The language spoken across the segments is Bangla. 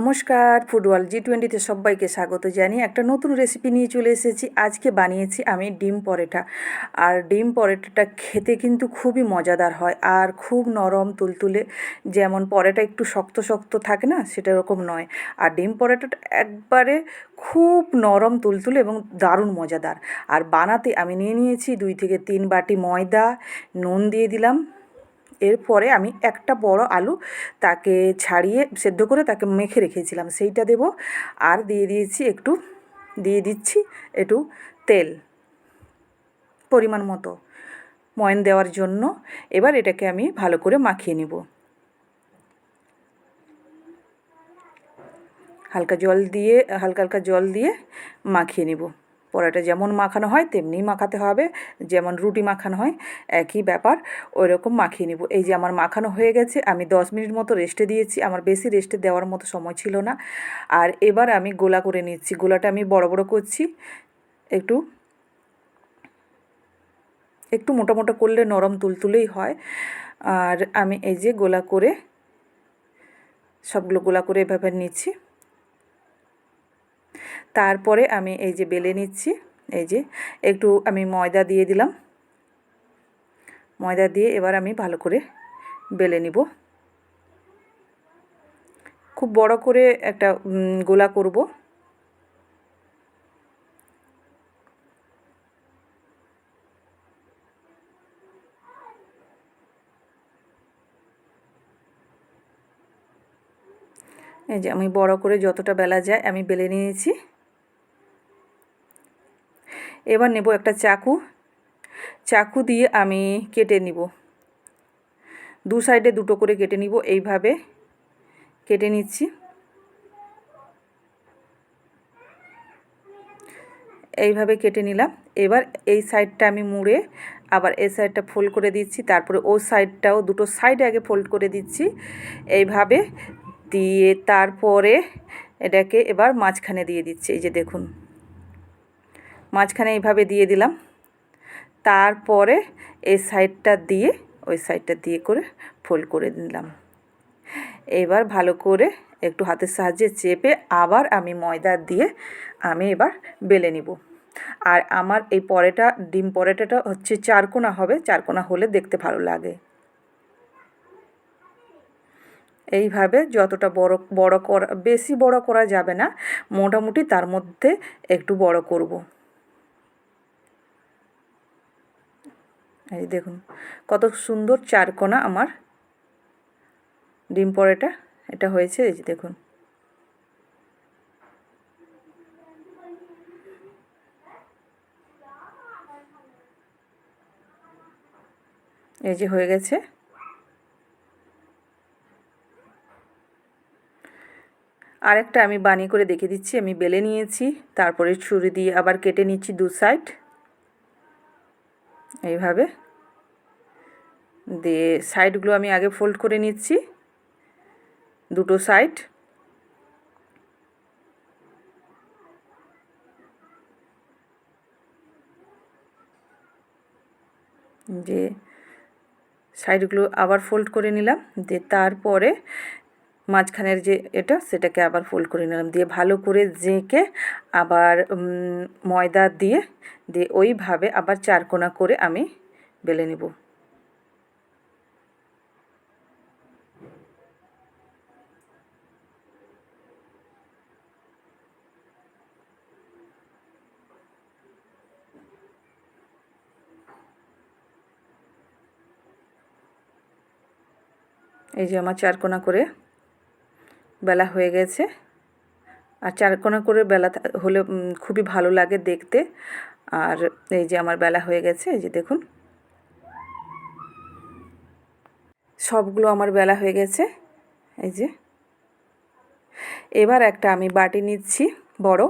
নমস্কার ফুটবল জি টোয়েন্টিতে সবাইকে স্বাগত জানি একটা নতুন রেসিপি নিয়ে চলে এসেছি। আজকে বানিয়েছি আমি ডিম পরোটা। আর ডিম পরোটাটা খেতে কিন্তু খুবই মজাদার হয় আর খুব নরম তুলতুলে। যেমন পরোটা একটু শক্ত শক্ত থাকে না, সেটা এরকম নয়। আর ডিম পরোটাটা একবারে খুব নরম তুলতুলে এবং দারুণ মজাদার। আর বানাতে আমি নিয়ে নিয়েছি দুই থেকে তিন বাটি ময়দা, নুন দিয়ে দিলাম। এরপরে আমি একটা বড় আলু তাকে ছাড়িয়ে সেদ্ধ করে তাকে মেখে রেখেছিলাম। সেইটা দেব। আর দিয়ে দিয়েছি একটু, দিয়ে দিচ্ছি একটু তেল পরিমাণ মতো ময়ন দেওয়ার জন্য। এবার এটাকে আমি ভালো করে মাখিয়ে নিব। হালকা জল দিয়ে, হালকা হালকা জল দিয়ে মাখিয়ে নিব। পরোটা যেমন মাখানো হয়, তেমনি মাখাতে হবে। যেমন রুটি মাখানো হয়, একই ব্যাপার। ওই রকম মাখিয়ে নিব। এই যে আমার মাখানো হয়ে গেছে, আমি দশ মিনিট মতো রেস্টে দিয়েছি। আমার বেশি রেস্টে দেওয়ার মতো সময় ছিল না। আর এবার আমি গোলা করে নিচ্ছি। গোলাটা আমি বড় বড় করছি। একটু একটু মোটা মোটা করলে নরম তুলতুলেই হয়। আর আমি এই যে গোলা করে, সবগুলো গোলা করে এভাবে নিচ্ছি। তারপরে আমি এই যে বেলে নিচ্ছি, এই যে একটু আমি ময়দা দিয়ে দিলাম। ময়দা দিয়ে এবার আমি ভালো করে বেলে নিব। খুব বড় করে একটা গোলা করব। এই যে আমি বড় করে যতটা বেলা যায় আমি বেলে নিয়েছি। এবার নেব একটা চাকু। চাকু দিয়ে আমি কেটে নিব। দু সাইডে দুটো করে কেটে নিব এইভাবে। কেটে নিচ্ছি। এইভাবে কেটে নিলাম। এবার এই সাইডটা আমি মুড়ে আবার এই সাইডটা ফোল্ড করে দিচ্ছি। তারপরে ও সাইডটাও দুটো সাইডে আগে ফোল্ড করে দিচ্ছি। এইভাবে দিয়ে তারপরে এটাকে এবার মাঝখানে দিয়ে দিচ্ছি। এই যে দেখুন। মাঝখানে এইভাবে দিয়ে দিলাম। তারপরে এই সাইডটা দিয়ে, ওই সাইডটা দিয়ে করে ফোল্ড করে দিলাম এবার ভালো করে একটু হাতের সাহায্যে চেপে আবার আমি ময়দা দিয়ে আমি এবার বেলে নিব। আর আমার এই পরেটা, ডিম পরেটাটা হচ্ছে চারকোনা হবে চারকোনা হলে দেখতে ভালো লাগে। এইভাবে যতটা বড় বড় করা, বেশি বড় করা যাবে না, মোটামুটি তার মধ্যে একটু বড় করব। এই দেখুন, কত সুন্দর চারকোনা আমার ডিম পরেটা। এটা হয়েছে, এই যে দেখুন। এই যে হয়ে গেছে। আরেকটা আমি বানিয়ে করে দেখে দিচ্ছি, আমি বেলে নিয়েছি, তারপরে ছুরি দিয়ে আবার কেটে নিচ্ছি দু সাইড এইভাবে। দিয়ে সাইডগুলো আমি আগে ফোল্ড করে নিচ্ছি। দুটো সাইড যে সাইডগুলো আবার ফোল্ড করে নিলাম। দিয়ে তারপরে মাঝখানের যে এটা, সেটাকে আবার ফোল্ড করে নিলাম। দিয়ে ভালো করে জেঁকে আবার ময়দা দিয়ে দিয়ে ওইভাবে আবার চারকোনা করে আমি বেলে নেব। এই যে আমার চারকোনা করে বেলা হয়ে গেছে। আর চারকোনা করে বেলা হলে খুবই ভালো লাগে দেখতে। আর এই যে আমার বেলা হয়ে গেছে, এই যে দেখুন। সবগুলো আমার বেলা হয়ে গেছে, এই যে। এবার একটা আমি বাটি নিচ্ছি, বড়।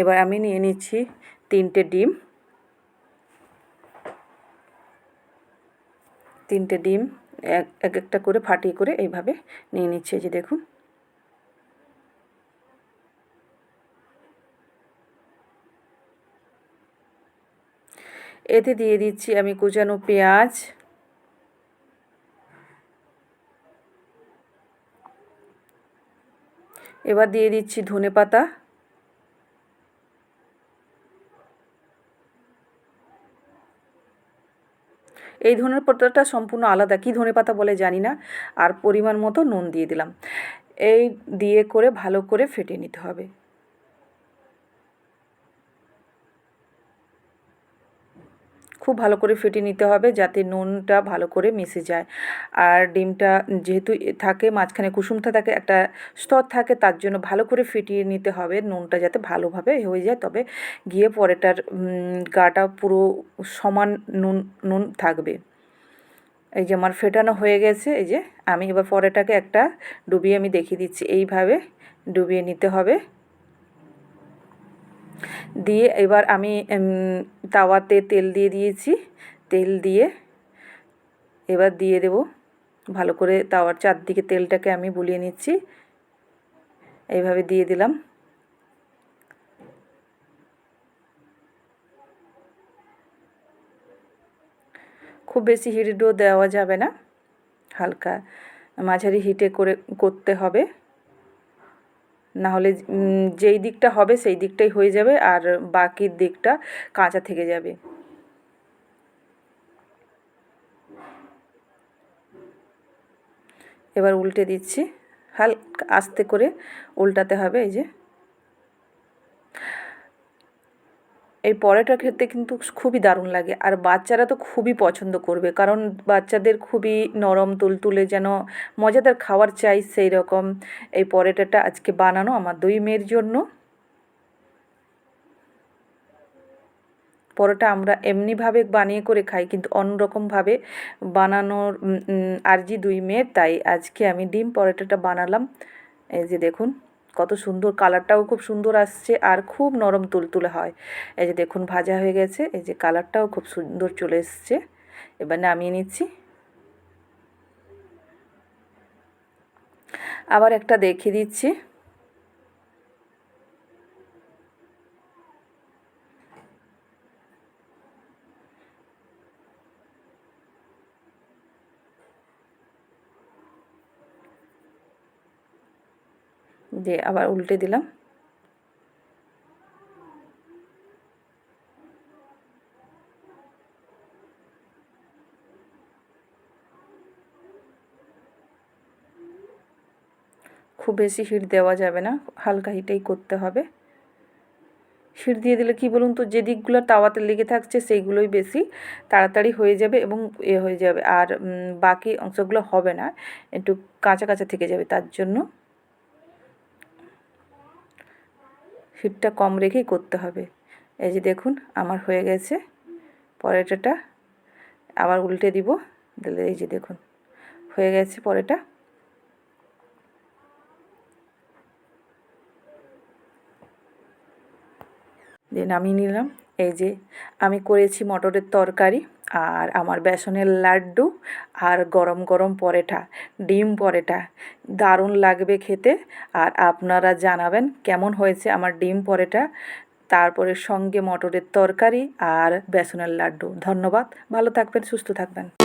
এবার আমি নিয়ে নিচ্ছি তিনটে ডিম। তিনটে ডিম, এক এক একটা করে ফাটিয়ে করে এইভাবে নিয়ে নিচ্ছে যে দেখুন। এতে দিয়ে দিচ্ছি আমি কুচানো পেঁয়াজ। এবার দিয়ে দিচ্ছি ধনে পাতা। এই ধনের পাতাটা সম্পূর্ণ আলাদা। কী ধনে পাতা বলে জানি না। আর পরিমাণ মতো নুন দিয়ে দিলাম। এই দিয়ে করে ভালো করে ফেটে নিতে হবে। খুব ভালো করে ফেটে নিতে হবে যাতে নুনটা ভালো করে মিশে যায়। আর ডিমটা যেহেতু থাকে, মাঝখানে কুসুমটা থাকে, একটা স্তর থাকে, তার জন্য ভালো করে ফেটিয়ে নিতে হবে নুনটা যাতে ভালোভাবে হয়ে যায়। তবে গিয়ে পরেটার গাটা পুরো সমান নুন নুন থাকবে। এই যে আমার ফেটানো হয়ে গেছে, এই যে আমি এবার পরেটাকে একটা ডুবিয়ে আমি দেখিয়ে দিচ্ছি। এইভাবে ডুবিয়ে নিতে হবে। দিয়ে এবার আমি তাওয়াতে তেল দিয়ে দিয়েছি। তেল দিয়ে এবার দিয়ে দেব। ভালো করে তাওয়ার চারদিকে তেলটাকে আমি বুলিয়ে নিচ্ছি। এইভাবে দিয়ে দিলাম। খুব বেশি হিটও দেওয়া যাবে না। হালকা মাঝারি হিটে করে করতে হবে। না হলে যেই দিকটা হবে সেই দিকটাই হয়ে যাবে আর বাকির দিকটা কাঁচা থেকে যাবে। এবার উল্টে দিচ্ছি। হালকা আস্তে করে উল্টাতে হবে এই যে। এই পরোটা খেতে কিন্তু খুবই দারুণ লাগে। আর বাচ্চারা তো খুবই পছন্দ করবে। কারণ বাচ্চাদের খুবই নরম, তুলতুলে যেন মজাদার খাবার চাই সেই রকম এই পরোটাটা আজকে বানানো আমার দুই মেয়ের জন্য। পরোটা আমরা এমনিভাবে বানিয়ে করে খাই, কিন্তু অন্যরকমভাবে বানানোর আর্জি দুই মেয়ের, তাই আজকে আমি ডিম পরোটাটা বানালাম। এই যে দেখুন। কত সুন্দর কালারটাও খুব সুন্দর আসছে আর খুব নরম তুলতুলে হয়। এই যে দেখুন, ভাজা হয়ে গেছে। এই যে কালারটাও খুব সুন্দর চলে এসছে। এবার নামিয়ে নিচ্ছি। আবার একটা দেখিয়ে দিচ্ছি। দিয়ে আবার উল্টে দিলাম। খুব বেশি হিট দেওয়া যাবে না, হালকা হিটেই করতে হবে। হিট দিয়ে দিলে কি বলুন তো, যে দিকগুলো তাওয়াতে লেগে থাকছে সেইগুলোই বেশি তাড়াতাড়ি হয়ে যাবে এবং এ হয়ে যাবে। আর বাকি অংশগুলো হবে না, একটু কাঁচা কাঁচা থেকে যাবে তার জন্য। হিটটা কম রেখেই করতে হবে। এই যে দেখুন, আমার হয়ে গেছে। পরেটাটা আবার উল্টে দিব। দিলে এই যে দেখুন, হয়ে গেছে পরেটা দিয়ে নামিয়ে নিলাম। এই যে আমি করেছি মটরের তরকারি। আর আমার বেসনের লাড্ডু আর গরম গরম পরেটা, ডিম পরেটা। দারুণ লাগবে খেতে। আর আপনারা জানাবেন কেমন হয়েছে আমার ডিম পরেটা, তারপরে সঙ্গে মটরের তরকারি আর বেসনের লাড্ডু। ধন্যবাদ। ভালো থাকবেন, সুস্থ থাকবেন।